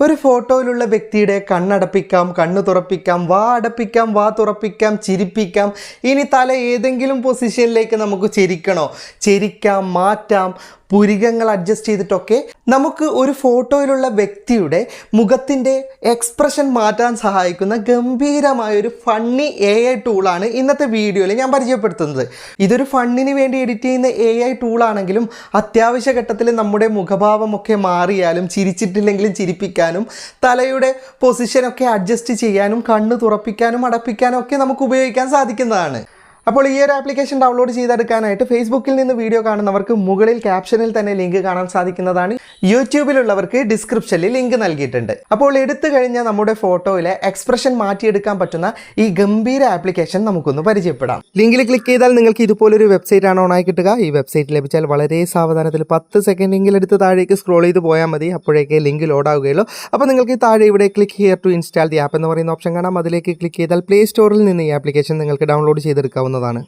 ഒരു ഫോട്ടോയിലുള്ള വ്യക്തിയുടെ കണ്ണടപ്പിക്കാം കണ്ണു തുറപ്പിക്കാം വാ അടപ്പിക്കാം വാ തുറപ്പിക്കാം ചിരിപ്പിക്കാം. ഇനി തല ഏതെങ്കിലും പൊസിഷനിലേക്ക് നമുക്ക് ചിരിക്കണോ? ചിരിക്കാം മാറ്റാം പുരികങ്ങൾ അഡ്ജസ്റ്റ് ചെയ്തിട്ടൊക്കെ നമുക്ക് ഒരു ഫോട്ടോയിലുള്ള വ്യക്തിയുടെ മുഖത്തിന്റെ എക്സ്പ്രഷൻ മാറ്റാൻ സഹായിക്കുന്ന ഗംഭീരമായ ഒരു ഫണ്ണി എ ഐ ടൂളാണ് ഇന്നത്തെ വീഡിയോയിൽ ഞാൻ പരിചയപ്പെടുത്തുന്നത്. ഇതൊരു ഫണ്ണിന് വേണ്ടി എഡിറ്റ് ചെയ്യുന്ന എ ഐ ടൂളാണെങ്കിലും അത്യാവശ്യ ഘട്ടത്തിൽ നമ്മുടെ മുഖഭാവമൊക്കെ മാറിയാലും ചിരിച്ചിട്ടില്ലെങ്കിലും ചിരിപ്പിക്കാനും തലയുടെ പൊസിഷനൊക്കെ അഡ്ജസ്റ്റ് ചെയ്യാനും കണ്ണ് തുറപ്പിക്കാനും അടപ്പിക്കാനും ഒക്കെ നമുക്ക് ഉപയോഗിക്കാൻ സാധിക്കുന്നതാണ്. അപ്പോൾ ഈ ഒരു ആപ്ലിക്കേഷൻ ഡൗൺലോഡ് ചെയ്തെടുക്കാനായിട്ട് ഫേസ്ബുക്കിൽ നിന്ന് വീഡിയോ കാണുന്നവർക്ക് മുകളിൽ ക്യാപ്ഷനിൽ തന്നെ ലിങ്ക് കാണാൻ സാധിക്കുന്നതാണ്. യൂട്യൂബിലുള്ളവർക്ക് ഡിസ്ക്രിപ്ഷനിൽ ലിങ്ക് നൽകിയിട്ടുണ്ട്. അപ്പോൾ എടുത്തു കഴിഞ്ഞാൽ നമ്മുടെ ഫോട്ടോയിലെ എക്സ്പ്രഷൻ മാറ്റിയെടുക്കാൻ പറ്റുന്ന ഈ ഗംഭീര ആപ്ലിക്കേഷൻ നമുക്കൊന്ന് പരിചയപ്പെടാം. ലിങ്കിൽ ക്ലിക്ക് ചെയ്താൽ നിങ്ങൾക്ക് ഇതുപോലൊരു വെബ്സൈറ്റ് ആണ് ഓണായി കിട്ടുക. ഈ വെബ്സൈറ്റ് ലഭിച്ചാൽ വളരെ സാവധാനത്തിൽ പത്ത് സെക്കൻഡെങ്കിലും എടുത്ത് താഴേക്ക് സ്ക്രോൾ ചെയ്ത് പോയാൽ മതി. അപ്പോഴേക്ക് ലിങ്ക് ലോഡ് ആവുകയുള്ളൂ. അപ്പോൾ നിങ്ങൾക്ക് താഴെ ഇവിടെ click here to install the app എന്ന് പറയുന്ന ഓപ്ഷൻ കാണാം. അതിലേക്ക് ക്ലിക്ക് ചെയ്താൽ പ്ലേ സ്റ്റോറിൽ നിന്ന് ഈ ആപ്ലിക്കേഷൻ നിങ്ങൾക്ക് ഡൗൺലോഡ് ചെയ്തെടുക്കാവുന്നതാണ്.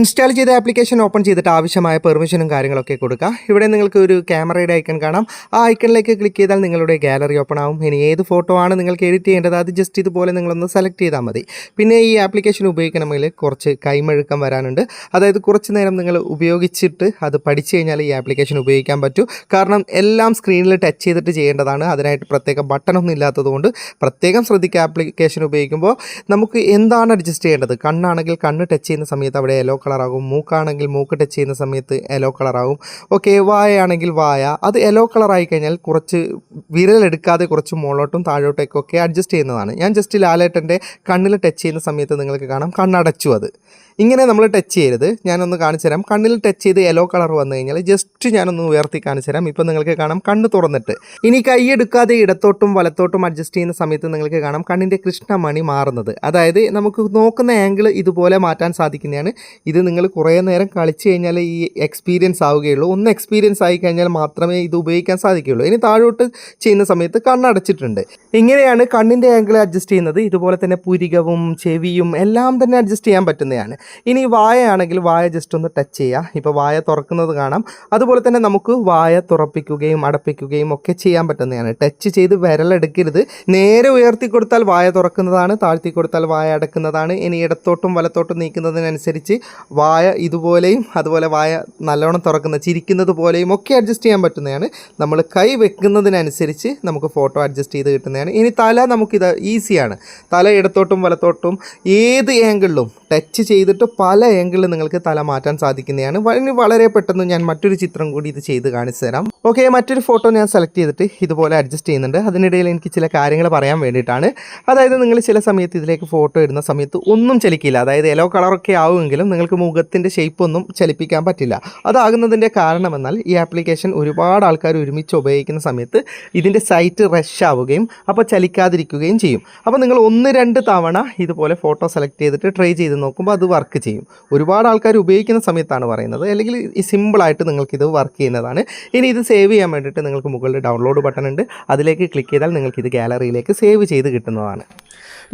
ഇൻസ്റ്റാൾ ചെയ്ത ആപ്ലിക്കേഷൻ ഓപ്പൺ ചെയ്തിട്ട് ആവശ്യമായ പെർമിഷനും കാര്യങ്ങളൊക്കെ കൊടുക്കുക. ഇവിടെ നിങ്ങൾക്ക് ഒരു ക്യാമറയുടെ ഐക്കൺ കാണാം. ആ ഐക്കണിലേക്ക് ക്ലിക്ക് ചെയ്താൽ നിങ്ങളുടെ ഗാലറി ഓപ്പൺ ആവും. ഇനി ഏത് ഫോട്ടോ ആണ് നിങ്ങൾക്ക് എഡിറ്റ് ചെയ്യേണ്ടത്? അത് ജസ്റ്റ് ഇതുപോലെ നിങ്ങളൊന്ന് സെലക്ട് ചെയ്താൽ മതി. പിന്നെ ഈ ആപ്ലിക്കേഷൻ ഉപയോഗിക്കണമെങ്കിൽ കുറച്ച് കൈമഴുക്കം വരാനുണ്ട്. അതായത് കുറച്ച് നേരം നിങ്ങൾ ഉപയോഗിച്ചിട്ട് അത് പഠിച്ചു കഴിഞ്ഞാൽ ഈ ആപ്ലിക്കേഷൻ ഉപയോഗിക്കാൻ പറ്റൂ. കാരണം എല്ലാം സ്ക്രീനിൽ ടച്ച് ചെയ്തിട്ട് ചെയ്യേണ്ടതാണ്. അതിനായിട്ട് പ്രത്യേക ബട്ടണൊന്നും ഇല്ലാത്തതുകൊണ്ട് പ്രത്യേകം ശ്രദ്ധിക്കുക ആപ്ലിക്കേഷൻ ഉപയോഗിക്കുമ്പോൾ. നമുക്ക് എന്താണ് അഡ്ജസ്റ്റ് ചെയ്യേണ്ടത്? കണ്ണാണെങ്കിൽ കണ്ണ് ടച്ച് ചെയ്യുന്ന സമയത്ത് അവിടെ യെല്ലോ കളറാകും മൂക്കാണെങ്കിൽ മൂക്ക് ടച്ച് ചെയ്യുന്ന സമയത്ത് യെല്ലോ കളറാകും ഓക്കെ വായ ആണെങ്കിൽ വായ. അത് യെല്ലോ കളറായി കഴിഞ്ഞാൽ കുറച്ച് വിരലെടുക്കാതെ കുറച്ച് മുകളോട്ടും താഴോട്ടേക്കൊക്കെ അഡ്ജസ്റ്റ് ചെയ്യുന്നതാണ്. ഞാൻ ജസ്റ്റ് ലാലേട്ടന്റെ കണ്ണിൽ ടച്ച് ചെയ്യുന്ന സമയത്ത് നിങ്ങൾക്ക് കാണാം. കണ്ണടച്ചു അത്. ഇങ്ങനെ നമ്മൾ ടച്ച് ചെയ്യരുത്. ഞാനൊന്ന് കാണിച്ചു തരാം. കണ്ണിൽ ടച്ച് ചെയ്ത് യെല്ലോ കളർ വന്നു കഴിഞ്ഞാൽ ജസ്റ്റ് ഞാനൊന്ന് ഉയർത്തി കാണിച്ചു തരാം. ഇപ്പം നിങ്ങൾക്ക് കാണാം കണ്ണ് തുറന്നിട്ട്. ഇനി കൈ എടുക്കാതെ ഇടത്തോട്ടും വലത്തോട്ടും അഡ്ജസ്റ്റ് ചെയ്യുന്ന സമയത്ത് നിങ്ങൾക്ക് കാണാം കണ്ണിന്റെ കൃഷ്ണമണി മാറുന്നത്. അതായത് നമുക്ക് നോക്കുന്ന ആംഗിൾ ഇതുപോലെ മാറ്റാൻ സാധിക്കുന്നതാണ്. ഇത് നിങ്ങൾ കുറേ നേരം കളിച്ചു കഴിഞ്ഞാൽ ഈ എക്സ്പീരിയൻസ് ആവുകയുള്ളൂ. ഒന്ന് എക്സ്പീരിയൻസ് ആയി കഴിഞ്ഞാൽ മാത്രമേ ഇത് ഉപയോഗിക്കാൻ സാധിക്കുകയുള്ളൂ. ഇനി താഴോട്ട് ചെയ്യുന്ന സമയത്ത് കണ്ണടച്ചിട്ടുണ്ട്. ഇങ്ങനെയാണ് കണ്ണിന്റെ ആംഗിൾ അഡ്ജസ്റ്റ് ചെയ്യുന്നത്. ഇതുപോലെ തന്നെ പുരികവും ചെവിയും എല്ലാം തന്നെ അഡ്ജസ്റ്റ് ചെയ്യാൻ പറ്റുന്നതാണ്. ഇനി വായയാണെങ്കിൽ വായ ജസ്റ്റ് ഒന്ന് ടച്ച് ചെയ്യുക ഇപ്പോൾ വായ തുറക്കുന്നത് കാണാം. അതുപോലെ തന്നെ നമുക്ക് വായ തുറപ്പിക്കുകയും അടപ്പിക്കുകയും ഒക്കെ ചെയ്യാൻ പറ്റുന്നതാണ്. ടച്ച് ചെയ്ത് വിരലെടുക്കരുത്. നേരെ ഉയർത്തി കൊടുത്താൽ വായ തുറക്കുന്നതാണ്. താഴ്ത്തി കൊടുത്താൽ വായ അടക്കുന്നതാണ്. ഇനി ഇടത്തോട്ടും വലത്തോട്ടും നീക്കുന്നതിനനുസരിച്ച് വായ ഇതുപോലെയും അതുപോലെ വായ നല്ലോണം തുറക്കുന്ന ചിരിക്കുന്നത് പോലെയും ഒക്കെ അഡ്ജസ്റ്റ് ചെയ്യാൻ പറ്റുന്നതാണ്. നമ്മൾ കൈ വെക്കുന്നതിനനുസരിച്ച് നമുക്ക് ഫോട്ടോ അഡ്ജസ്റ്റ് ചെയ്ത് കിട്ടുന്നതാണ്. ഇനി തല നമുക്കിത് ഈസിയാണ്. തല ഇടത്തോട്ടും വലത്തോട്ടും ഏത് ആംഗിളിലും ടച്ച് ചെയ്തിട്ട് പല ആംഗിളിൽ നിങ്ങൾക്ക് തല മാറ്റാൻ സാധിക്കുന്നതാണ്. വളരെ പെട്ടെന്ന് ഞാൻ മറ്റൊരു ചിത്രം കൂടി ഇത് ചെയ്ത് കാണിച്ചു തരാം. ഓക്കെ മറ്റൊരു ഫോട്ടോ ഞാൻ സെലക്ട് ചെയ്തിട്ട് ഇതുപോലെ അഡ്ജസ്റ്റ് ചെയ്യുന്നുണ്ട്. അതിനിടയിൽ എനിക്ക് ചില കാര്യങ്ങൾ പറയാൻ വേണ്ടിയിട്ടാണ്. അതായത് നിങ്ങൾ ചില സമയത്ത് ഇതിലേക്ക് ഫോട്ടോ ഇടുന്ന സമയത്ത് ഒന്നും ചലിക്കില്ല. അതായത് യെല്ലോ കളറൊക്കെ ആവുമെങ്കിലും നിങ്ങൾക്ക് മുഖത്തിന്റെ ഒന്നും ചലിപ്പിക്കാൻ പറ്റില്ല. അതാകുന്നതിന്റെ കാരണമെന്നാൽ ഈ ആപ്ലിക്കേഷൻ ഒരുപാട് ആൾക്കാർ ഒരുമിച്ച് ഉപയോഗിക്കുന്ന സമയത്ത് ഇതിന്റെ സൈറ്റ് റഷ് ആവുകയും അപ്പോൾ ചലിക്കാതിരിക്കുകയും ചെയ്യും. അപ്പോൾ നിങ്ങൾ ഒന്ന് രണ്ട് തവണ ഇതുപോലെ ഫോട്ടോ സെലക്ട് ചെയ്തിട്ട് ട്രൈ ചെയ്ത് നോക്കുമ്പോൾ അത് വർക്ക് ചെയ്യും. ഒരുപാട് ആൾക്കാർ ഉപയോഗിക്കുന്ന സമയത്താണ് പറയുന്നത്. അല്ലെങ്കിൽ സിമ്പിളായിട്ട് നിങ്ങൾക്കിത് വർക്ക് ചെയ്യുന്നതാണ്. ഇനി ഇത് സേവ് ചെയ്യാൻ വേണ്ടിയിട്ട് നിങ്ങൾക്ക് മുകളിൽ ഡൗൺലോഡ് ബട്ടൺ ഉണ്ട്. അതിലേക്ക് ക്ലിക്ക് ചെയ്താൽ നിങ്ങൾക്ക് ഇത് ഗാലറിയിലേക്ക് സേവ് ചെയ്ത് കിട്ടുന്നതാണ്.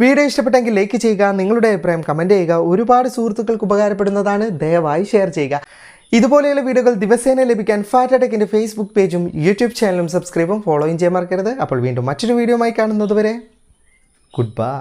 വീഡിയോ ഇഷ്ടപ്പെട്ടെങ്കിൽ ലൈക്ക് ചെയ്യുക നിങ്ങളുടെ അഭിപ്രായം കമന്റ് ചെയ്യുക ഒരുപാട് സുഹൃത്തുക്കൾക്ക് ഉപകാരപ്പെടുന്നതാണ്. ദയവായി ഷെയർ ചെയ്യുക. ഇതുപോലെയുള്ള വീഡിയോകൾ ദിവസേന ലഭിക്കാൻ ഫാറ്റാടെക്കിന്റെ ഫേസ്ബുക്ക് പേജും യൂട്യൂബ് ചാനലും സബ്സ്ക്രൈബും ഫോളോയും ചെയ്യാൻ മറക്കരുത്. അപ്പോൾ വീണ്ടും മറ്റൊരു വീഡിയോയുമായി കാണുന്നതുവരെ ഗുഡ് ബൈ